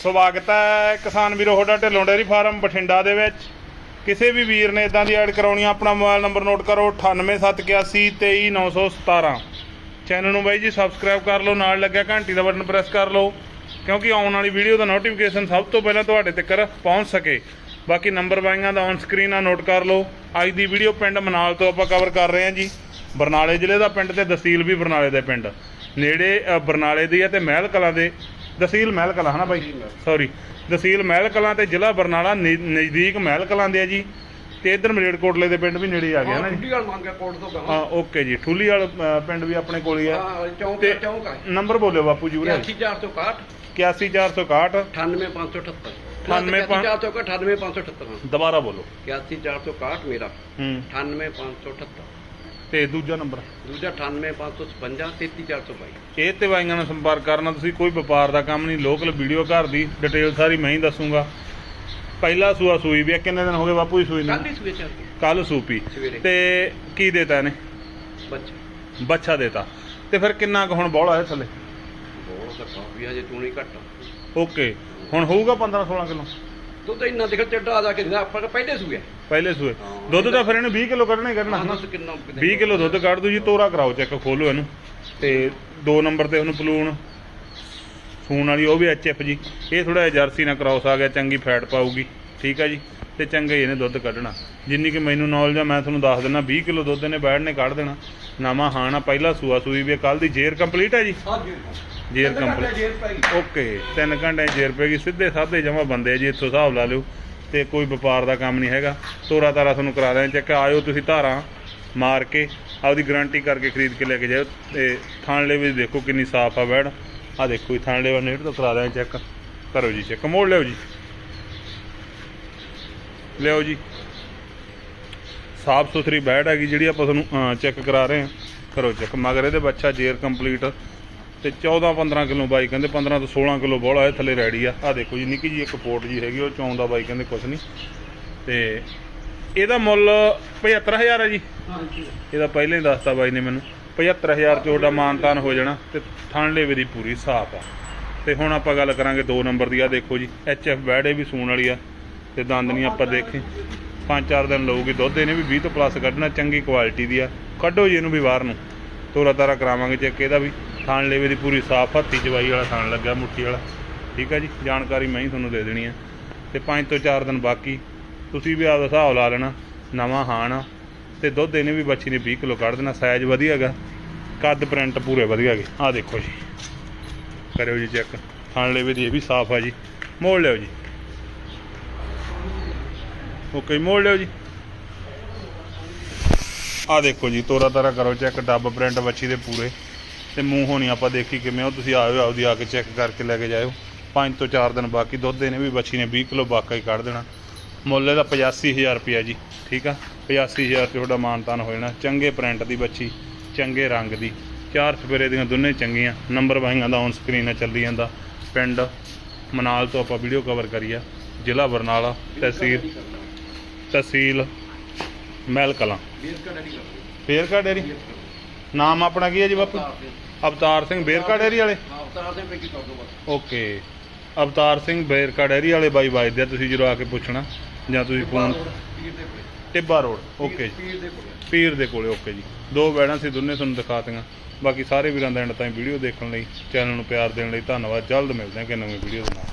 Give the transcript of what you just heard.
ਸਵਾਗਤ ਹੈ ਕਿਸਾਨ ਵੀਰੋ ਤੁਹਾਡਾ ਢਿੱਲੋਂ ਡੇਅਰੀ ਫਾਰਮ ਬਠਿੰਡਾ ਦੇ ਵਿੱਚ। ਕਿਸੇ ਵੀ ਵੀਰ ਨੇ ਇਦਾਂ ਦੀ ਐਡ ਕਰਾਉਣੀ ਆ, ਆਪਣਾ ਮੋਬਾਈਲ ਨੰਬਰ ਨੋਟ ਕਰੋ 9871823917 ਚੈਨਲ ਨੂੰ ਬਾਈ ਜੀ ਸਬਸਕ੍ਰਾਈਬ ਕਰ ਲਓ, ਨਾਲ ਲੱਗਿਆ ਘੰਟੀ ਦਾ ਬਟਨ ਪ੍ਰੈਸ ਕਰ ਲਓ, ਕਿਉਂਕਿ ਆਉਣ ਵਾਲੀ ਵੀਡੀਓ ਦਾ ਨੋਟੀਫਿਕੇਸ਼ਨ ਸਭ ਤੋਂ ਪਹਿਲਾਂ ਤੁਹਾਡੇ ਤੱਕ ਪਹੁੰਚ ਸਕੇ। ਬਾਕੀ ਨੰਬਰ ਬਾਈਆਂ ਦਾ ਔਨ ਸਕਰੀਨ ਆ ਨੋਟ ਕਰ ਲਓ। ਅੱਜ ਦੀ ਵੀਡੀਓ ਪਿੰਡ ਮਨਾਲ ਤੋਂ ਆਪਾਂ ਕਵਰ ਕਰ ਰਹੇ ਹਾਂ ਜੀ। ਬਰਨਾਲੇ ਜ਼ਿਲ੍ਹੇ ਦਾ ਪਿੰਡ ਤੇ ਦਸੀਲ ਵੀ ਬਰਨਾਲੇ ਦੇ ਪਿੰਡ। ਨੇੜੇ ਬਰਨਾਲੇ ਦੀ ਹੈ ਤੇ ਮਹਿਲ ਕਲਾਂ ਦੇ। ਤਹਿਸੀਲ ਮਹਿਲ ਕਲਾਂ ਹਨਾ ਬਾਈ? ਸੌਰੀ ਤਹਿਸੀਲ ਮਹਿਲ ਕਲਾਂ ਤੇ ਜ਼ਿਲ੍ਹਾ ਬਰਨਾਲਾ ਨ- ਨਜ਼ਦੀਕ ਮਹਿਲ ਕਲਾਂ ਦੇ ਆ ਜੀ। ਤੇ ਇਧਰ ਮਰੇੜਕੋਟਲੇ ਦੇ ਪਿੰਡ ਵੀ ਨੇੜੇ ਆ ਗਿਆ ਨਾ ਜੀ। ਠੁੱਡੀ ਵਾਲ ਮੰਗ ਗਿਆ ਕੋਟ ਤੋਂ ਹਾਂ ਗਾਂ ਓਕੇ ਜੀ। ਠੂਲੀ ਵਾਲ ਪਿੰਡ ਵੀ ਆਪਣੇ ਕੋਲ ਹੀ ਆ। ਹਾਂ ਚੌਂਕ ਤੇ ਚੌਂਕ ਆ। ਨੰਬਰ ਬੋਲਿਓ ਬਾਪੂ ਜੀ ਉਰੇ। 84461 81461 98578 98 98578 ਦੁਬਾਰਾ ਬੋਲੋ। 84461 ਮੇਰਾ। ਹੂੰ। 98578 ਤੇ ਦੂਜਾ ਨੰਬਰ? ਦੂਜਾ 98555 33422 ਇਹ ਤੇ ਬਾਈਆਂ ਨਾਲ ਸੰਪਰਕ ਕਰਨਾ ਤੁਸੀਂ ਕੋਈ ਵਪਾਰ ਦਾ ਕੰਮ ਨਹੀਂ ਲੋਕਲ ਵੀਡੀਓ ਘਰ ਦੀ ਡਿਟੇਲ ਸਾਰੀ ਮੈਂ ਹੀ ਦੱਸੂਗਾ। ਪਹਿਲਾ ਸੂਆ ਸੂਈ ਵੀ ਆ, ਕਿੰਨੇ ਦਿਨ ਹੋ ਗਏ ਬਾਪੂ ਜੀ ਸੂਈ ਨੂੰ? ਕੱਲ ਹੀ। ਸਵੇਚਾ ਕੱਲ ਸੂਪੀ। ਸਵੇਰੇ। ਤੇ ਕੀ ਦੇਤਾ ਇਹਨੇ? ਬੱਚਾ। ਬੱਚਾ ਦੇਤਾ। ਤੇ ਫਿਰ ਕਿੰਨਾ ਕੁ ਹੁਣ ਬੋਲਾ ਹੈ ਥੱਲੇ? ਬਹੁਤ ਤਾਂ ਕਾਫੀ ਹਜੇ ਤੂੰ ਨਹੀਂ ਘੱਟ ਓਕੇ। ਹੁਣ ਹੋਊਗਾ 15 16 ਕਿਲੋ? ਤੂੰ ਤਾਂ ਇੰਨਾ ਦਿਖ ਚੱਡਾ ਆ ਜਾ ਕੇ ਆਪਾਂ ਪਹਿਲੇ ਸੂਏ ਪਹਿਲੇ ਸੂਏ। ਦੁੱਧ ਤਾਂ ਫਿਰ ਇਹਨੂੰ 20 ਕਿਲੋ ਕੱਢਣਾ ਹੀ ਕੱਢਣਾ। ਹਨਾ ਕਿੰਨਾ 20 ਕਿਲੋ ਦੁੱਧ ਕੱਢ ਦੂ ਜੀ ਤੋਰਾ ਕਰਾਓ ਚੈੱਕ ਖੋਲੋ ਇਹਨੂੰ। ਤੇ ਦੋ ਨੰਬਰ ਤੇ ਉਹਨੂੰ ਪਲੂਣ ਸੂਣ ਵਾਲੀ ਉਹ ਵੀ ਐਚਐਫ ਜੀ। ਇਹ ਥੋੜਾ ਜਰਸੀ ਨਾਲ ਕ੍ਰਾਸ ਆ ਗਿਆ ਚੰਗੀ ਫੈਟ ਪਾਊਗੀ। ਠੀਕ ਆ ਜੀ? ਤੇ ਚੰਗਾ ਹੀ ਇਹਨੇ ਦੁੱਧ ਕੱਢਣਾ। ਜਿੰਨੀ ਕਿ ਮੈਨੂੰ ਨੌਲੇਜ ਆ ਮੈਂ ਤੁਹਾਨੂੰ ਦੱਸ ਦਿੰਦਾ 20 ਕਿਲੋ ਦੁੱਧ ਇਹਨੇ ਬੈੜ ਨੇ ਕੱਢ ਦੇਣਾ। ਨਵਾਂ ਹਾਣਾ ਪਹਿਲਾ ਸੂਆ ਸੂਈ ਵੀ ਕੱਲ ਦੀ ਜੇਰ ਕੰਪਲੀਟ ਹੈ ਜੀ? ਜੇਰ ਕੰਪਲੀਟ। ਓਕੇ ਤਿੰਨ ਘੰਟੇ 'ਚ ਜੇਰ ਪੈਗੀ ਸਿੱਧੇ ਸਾਧੇ ਜਮਾ ਬੰਦੇ ਆ ਜੀ ਇੱਥੋਂ ਹਿਸਾਬ ਲਾ ਲਿਓ। ਤੇ ਕੋਈ ਵਪਾਰ ਦਾ ਕੰਮ ਨਹੀਂ ਹੈਗਾ। ਤੋਰਾ ਤਾਰਾ ਤੁਹਾਨੂੰ ਕਰਾ ਦਿਆਂ, ਚੈੱਕ ਆਇਓ ਤੁਸੀਂ ਧਾਰਾਂ ਮਾਰ ਕੇ, ਆਪਦੀ ਗਾਰੰਟੀ ਕਰਕੇ ਖਰੀਦ ਕੇ ਲੈ ਕੇ ਜਾਓ ਤੇ ਥਾਣਲੇ ਵੀ ਦੇਖੋ ਕਿੰਨੀ ਸਾਫ਼ ਆ ਬੈੜ ਆ ਦੇਖੋ ਜੀ, ਥਾਣਲੇ ਵਾ ਨੇੜ ਤੋਂ ਕਰਾ ਦਿਆਂ ਚੈੱਕ। ਕਰੋ ਜੀ ਚੈੱਕ, ਮੋੜ ਲਿਓ ਜੀ। ਲਿਓ ਜੀ। ਸਾਫ਼ ਸੁਥਰੀ ਬੈੜ ਹੈਗੀ ਜਿਹੜੀ ਆਪਾਂ ਤੁਹਾਨੂੰ ਚੈੱਕ ਕਰਾ ਰਹੇ ਹਾਂ। ਕਰੋ ਚੈੱਕ, ਮਗਰ ਇਹਦੇ ਬੱਚਾ ਜੇਰ ਕੰਪਲੀਟ ਤੇ 14 15 ਕਿਲੋ ਬਾਈ ਕਹਿੰਦੇ 15 ਤੋਂ 16 ਕਿਲੋ ਬੋਲਾ ਇਹ ਥੱਲੇ ਰੈਡੀ ਆ। ਆ ਦੇਖੋ ਜੀ ਨਿੱਕੀ ਜੀ ਇੱਕ ਪੋਟ ਜੀ ਹੈਗੀ ਉਹ ਚੌਂ ਦਾ ਬਾਈ ਕਹਿੰਦੇ ਕੁਛ ਨਹੀਂ। ਤੇ ਇਹਦਾ ਮੁੱਲ 75000 ਹੈ ਜੀ। ਹਾਂ ਜੀ ਇਹਦਾ ਪਹਿਲਾਂ ਹੀ ਦੱਸਤਾ ਬਾਈ ਨੇ ਮੈਨੂੰ। 75000 ਚ ਤੁਹਾਡਾ ਮਾਨਤਾਨ ਹੋ ਜਾਣਾ ਤੇ ਥਣ ਲੇਵੇ ਦੀ ਪੂਰੀ ਸਾਫ਼ ਆ। ਤੇ ਹੁਣ ਆਪਾਂ ਗੱਲ ਕਰਾਂਗੇ 2 ਨੰਬਰ ਦੀ। ਆ ਦੇਖੋ ਜੀ ਐਚ ਐਫ ਬੈੜੇ ਵੀ ਸੂਣ ਵਾਲੀ ਆ ਤੇ ਦੰਦ ਨਹੀਂ ਆਪਾਂ ਦੇਖੇ। ਪੰਜ ਚਾਰ ਦਿਨ ਲਊਗੀ ਦੁੱਧ ਇਹਨੇ ਵੀ 20 ਤੋਂ ਪਲੱਸ ਕੱਢਣਾ ਚੰਗੀ ਕੁਆਲਿਟੀ ਦੀ ਆ। ਕੱਢੋ ਜੀ ਇਹਨੂੰ ਵੀ ਬਾਹਰ ਨੂੰ। ਤੋਰਾ ਤਾਰਾ ਕਰਾਵਾਂਗੇ ਚੈੱਕ ਇਹਦਾ ਵੀ। ਥਣ ਲੇਵੇ ਦੀ ਪੂਰੀ ਸਾਫ਼ ਹੱਥੀ ਚਵਾਈ ਵਾਲਾ ਥਣ ਲੱਗਾ, ਮੁੱਠੀ ਵਾਲਾ। ਠੀਕ ਹੈ ਜੀ? ਜਾਣਕਾਰੀ ਮੈਂ ਹੀ ਤੁਹਾਨੂੰ ਦੇ ਦੇਣੀ ਹੈ ਤੇ ਪੰਜ ਤੋਂ ਚਾਰ ਦਿਨ ਬਾਕੀ। ਤੁਸੀਂ ਵੀ ਆਪਦਾ ਹਿਸਾਬ ਲਾ ਲੈਣਾ, ਨਵਾਂ ਹਾਣ ਆ। ਤੇ ਦੁੱਧ ਇਹਨੇ ਵੀ ਬੱਚੀ ਨੇ 20 ਕਿਲੋ ਕੱਢ ਦੇਣਾ ਸਾਈਜ਼ ਵਧੀਆ ਹੈਗਾ। ਕੱਦ ਪ੍ਰਿੰਟ ਪੂਰੇ ਵਧੀਆ ਹੈਗੇ। ਆਹ ਦੇਖੋ ਜੀ। ਕਰਿਓ ਜੀ ਚੈੱਕ ਥਣ ਲੇਵੇ ਦੀ ਇਹ ਵੀ ਸਾਫ਼ ਆ ਜੀ। ਮੋੜ ਲਿਓ ਜੀ। ਓਕੇ ਮੋੜ ਲਿਓ ਜੀ। ਆਹ ਦੇਖੋ ਜੀ, ਤੋਰਾ ਤਾਰਾ ਕਰੋ ਚੈੱਕ ਡੱਬ ਪ੍ਰਿੰਟ ਬੱਚੀ ਦੇ ਪੂਰੇ। ਤੇ ਮੂੰਹ ਹੋਣੀ ਆਪਾਂ ਦੇਖੀ ਕਿਵੇਂ ਉਹ ਤੁਸੀਂ ਆਇਓ, ਆਪਦੀ ਆ ਕੇ ਚੈੱਕ ਕਰਕੇ ਲੈ ਕੇ ਜਾਇਓ। ਪੰਜ ਤੋਂ 4 ਦਿਨ ਬਾਕੀ ਦੁੱਧ ਇਹਨੇ ਵੀ ਬੱਚੀ ਨੇ 20 ਕਿਲੋ ਬਾਕਾ ਹੀ ਕੱਢ ਦੇਣਾ। ਮੁੱਲ ਇਹਦਾ 85000 ਰੁਪਿਆ ਜੀ, ਠੀਕ ਆ? 85000 ਤੇ ਤੁਹਾਡਾ ਮਾਨਤਾਨ ਹੋ ਜਾਣਾ। ਚੰਗੇ ਪ੍ਰਿੰਟ ਦੀ ਬੱਚੀ, ਚੰਗੇ ਰੰਗ ਦੀ। ਚਾਰ ਸਵੇਰੇ ਦੀਆਂ ਦੋਨੇ ਚੰਗੀਆਂ, ਨੰਬਰ ਵਾਈਆਂ ਦਾ ਔਨ ਸਕਰੀਨ ਆ ਚੱਲੀ ਜਾਂਦਾ। ਪਿੰਡ ਮਨਾਲ ਤੋਂ ਆਪਾਂ ਵੀਡੀਓ ਕਵਰ ਕਰੀ ਆ ਜ਼ਿਲ੍ਹਾ ਬਰਨਾਲਾ, ਤਹਿਸੀਲ ਤਹਿਸੀਲ ਮਹਿਲ ਕਲਾਂ। ਬੇਰਕਾ ਡੈਡੀ? ਬੇਰਕਾ ਡੇਰੀ ਨਾਮ ਆਪਣਾ ਕੀ ਹੈ ਜੀ ਬਾਪੂ? ਅਵਤਾਰ ਸਿੰਘ। ਬੇਰਕਾ ਡੇਰੀ ਵਾਲੇ? ਹਾਂ ਉਤਾਰ ਦੇ ਪੇਕੀ ਕਰ ਦੋ ਬਸ। ਓਕੇ। ਅਵਤਾਰ ਸਿੰਘ ਬੇਰਕਾ ਡੈਰੀ ਵਾਲੇ ਬਾਈ ਵੱਜਦੇ ਆ ਤੁਸੀਂ ਜਦੋਂ ਆ ਕੇ ਪੁੱਛਣਾ ਜਾਂ ਤੁਸੀਂ ਫੋਨ ਪੀਰ ਦੇ ਕੋਲੇ। ਟਿੱਬਾ ਰੋਡ ਓਕੇ ਜੀ। ਪੀਰ ਦੇ ਕੋਲੇ। ਪੀਰ ਦੇ ਕੋਲੇ ਓਕੇ ਜੀ। ਦੋ ਬੈੜਾਂ ਸੀ ਦੋਨੇ ਤੁਹਾਨੂੰ ਦਿਖਾਤੀਆਂ। ਬਾਕੀ ਸਾਰੇ ਵੀਰਾਂ ਦਾ ਐਂਡ ਤਾਈਂ ਵੀਡੀਓ ਦੇਖਣ ਲਈ ਚੈਨਲ ਨੂੰ ਪਿਆਰ ਦੇਣ ਲਈ ਧੰਨਵਾਦ। ਜਲਦ ਮਿਲਦੇ ਹਾਂ ਕਿ ਨਵੀਂ ਵੀਡੀਓ ਦੇ ਨਾਲ।